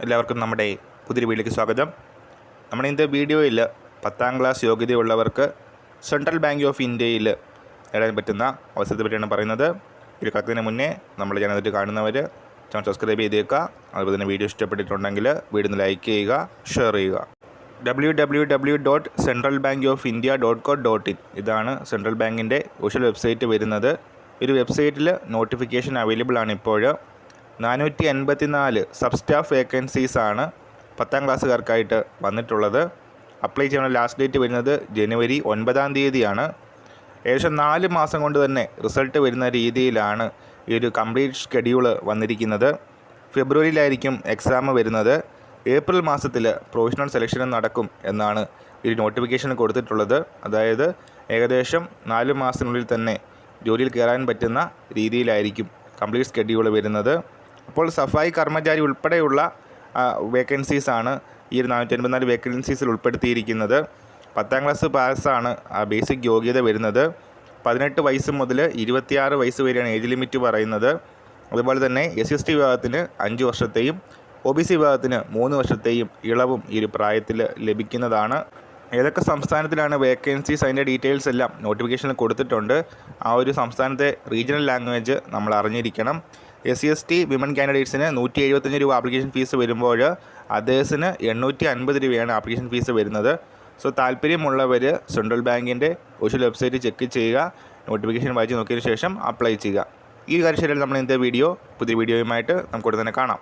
എല്ലാവർക്കും നമ്മുടെ പുതിയൊരു വീഡിയോയ്ക്ക് സ്വാഗതം. നമ്മുടെ ഇന്നത്തെ വീഡിയോയിൽ പത്താം ക്ലാസ് യോഗ്യതയുള്ളവർക്ക് സെൻട്രൽ ബാങ്ക് ഓഫ് ഇന്ത്യയിൽ നേടാൻ പറ്റുന്ന അവസരത്തെ പറ്റിയാണ് പറയുന്നത്. ഒരു കത്തിന് മുന്നേ നമ്മൾ ചാനൽ കാണുന്നവർ ചാനൽ സബ്സ്ക്രൈബ് ചെയ്തേക്കുക. അതുപോലെ തന്നെ വീഡിയോ ഇഷ്ടപ്പെട്ടിട്ടുണ്ടെങ്കിൽ വീഡിയോ ലൈക്ക് ചെയ്യുക ഷെയർ ചെയ്യുക. W W W dot central bank of India dot co dot in ഇതാണ് സെൻട്രൽ ബാങ്കിന്റെ ഒഫീഷ്യൽ വെബ്സൈറ്റ് വരുന്നത്. ഒരു വെബ്സൈറ്റിൽ നോട്ടിഫിക്കേഷൻ അവൈലബിൾ ആണ് ഇപ്പോൾ. നാനൂറ്റി എൺപത്തി നാല് സബ് സ്റ്റാഫ് വേക്കൻസീസ് ആണ് പത്താം ക്ലാസ്സുകാർക്കായിട്ട് വന്നിട്ടുള്ളത്. അപ്ലൈ ചെയ്യാനുള്ള ലാസ്റ്റ് ഡേറ്റ് വരുന്നത് ജനുവരി ഒൻപതാം തീയതിയാണ്. ഏകദേശം നാല് മാസം കൊണ്ട് തന്നെ റിസൾട്ട് വരുന്ന രീതിയിലാണ് ഈ ഒരു കംപ്ലീറ്റ് ഷെഡ്യൂൾ വന്നിരിക്കുന്നത്. ഫെബ്രുവരിയിലായിരിക്കും എക്സാം വരുന്നത്. ഏപ്രിൽ മാസത്തിൽ പ്രൊവിഷണൽ സെലക്ഷൻ നടക്കും എന്നാണ് ഈ നോട്ടിഫിക്കേഷൻ കൊടുത്തിട്ടുള്ളത്. അതായത് ഏകദേശം നാല് മാസത്തിനുള്ളിൽ തന്നെ ജോലിയിൽ കയറാൻ പറ്റുന്ന രീതിയിലായിരിക്കും കംപ്ലീറ്റ് ഷെഡ്യൂൾ വരുന്നത്. അപ്പോൾ സഫായി കർമ്മചാരി ഉൾപ്പെടെയുള്ള വേക്കൻസീസാണ് ഈ ഒരു നാനൂറ്റി അൻപത്തിനാല് വേക്കൻസീസിൽ ഉൾപ്പെടുത്തിയിരിക്കുന്നത്. പത്താം ക്ലാസ് പാസ്സാണ് ബേസിക് യോഗ്യത വരുന്നത്. പതിനെട്ട് വയസ്സ് മുതൽ ഇരുപത്തിയാറ് വയസ്സ് വരെയാണ് ഏജ് ലിമിറ്റ് പറയുന്നത്. അതുപോലെ തന്നെ എസ് എസ് ടി വിഭാഗത്തിന് അഞ്ച് വർഷത്തെയും ഒ ബി സി വിഭാഗത്തിന് മൂന്ന് വർഷത്തെയും ഇളവും ഈ ഒരു പ്രായത്തിൽ ലഭിക്കുന്നതാണ്. ഏതൊക്കെ സംസ്ഥാനത്തിലാണ് വേക്കൻസീസ് അതിന്റെ ഡീറ്റെയിൽസ് എല്ലാം നോട്ടിഫിക്കേഷനിൽ കൊടുത്തിട്ടുണ്ട്. ആ ഒരു സംസ്ഥാനത്തെ റീജിയണൽ ലാംഗ്വേജ് നമ്മൾ അറിഞ്ഞിരിക്കണം. S C S T women കാൻഡിഡേറ്റ്സിന് നൂറ്റി എഴുപത്തഞ്ച് രൂപ ആപ്ലിക്കേഷൻ ഫീസ് വരുമ്പോൾ അതേഴ്സിന് എണ്ണൂറ്റി അൻപത് രൂപയാണ് ആപ്ലിക്കേഷൻ ഫീസ് വരുന്നത്. സോ താല്പര്യമുള്ളവർ സെൻട്രൽ ബാങ്കിന്റെ ഒഫീഷ്യൽ വെബ്സൈറ്റ് ചെക്ക് ചെയ്യുക നോട്ടിഫിക്കേഷൻ വായിച്ച് നോക്കിയതിന് ശേഷം അപ്ലൈ ചെയ്യുക. ഈ കാര്യം ശരിയായി നമ്മൾ ഇന്നത്തെ വീഡിയോ? പുതിയ വീഡിയോയുമായിട്ട് നമുക്ക് ഉടനെ തന്നെ കാണാം.